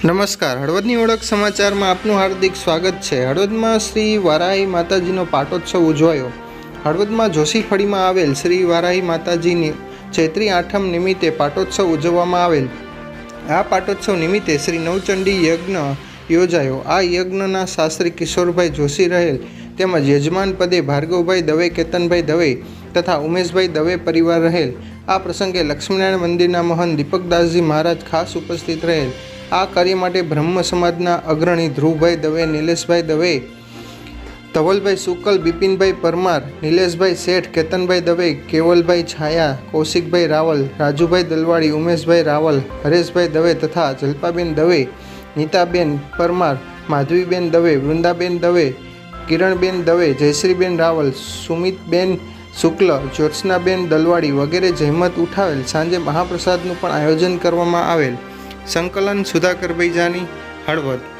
નમસ્કાર. હળવદની ઓળખ સમાચારમાં આપનું હાર્દિક સ્વાગત છે. હળવદમાં શ્રી વારાહી માતાજીનો પાટોત્સવ ઉજવાયો. હળવદમાં જોશી ફળીમાં આવેલ શ્રી વારાહી માતાજીની ચૈત્રી આઠમ નિમિત્તે પાટોત્સવ ઉજવવામાં આવેલ. આ પાટોત્સવ નિમિત્તે શ્રી નવચંડી યજ્ઞ યોજાયો. આ યજ્ઞના શાસ્ત્રી કિશોરભાઈ જોશી રહેલ તેમજ યજમાન પદે ભાર્ગવભાઈ દવે, કેતનભાઈ દવે તથા ઉમેશભાઈ દવે પરિવાર રહેલ. આ પ્રસંગે લક્ષ્મીનારાયણ મંદિરના મહંત દીપકદાસજી મહારાજ ખાસ ઉપસ્થિત રહેલ. આ કાર્ય માટે બ્રહ્મ સમાજના અગ્રણી ધ્રુવભાઈ દવે, નિલેશભાઈ દવે, ધવલભાઈ શુકલ બિપિનભાઈ પરમાર, નિલેશભાઈ શેઠ, કેતનભાઈ દવે, કેવલભાઈ છાયા, કૌશિકભાઈ રાવલ, રાજુભાઈ દલવાડી, ઉમેશભાઈ રાવલ, હરેશભાઈ દવે તથા જલ્પાબેન દવે, નીતાબેન પરમાર, માધવીબેન દવે, વૃંદાબેન દવે, કિરણબેન દવે, જયશ્રીબેન રાવલ, સુમિતબેન શુક્લ, જ્યોત્સનાબેન દલવાડી વગેરે જહેમત ઉઠાવેલ સાંજે મહાપ્રસાદનું પણ આયોજન કરવામાં આવેલ. સંકલન સુધાકર બૈજાની હળવદ.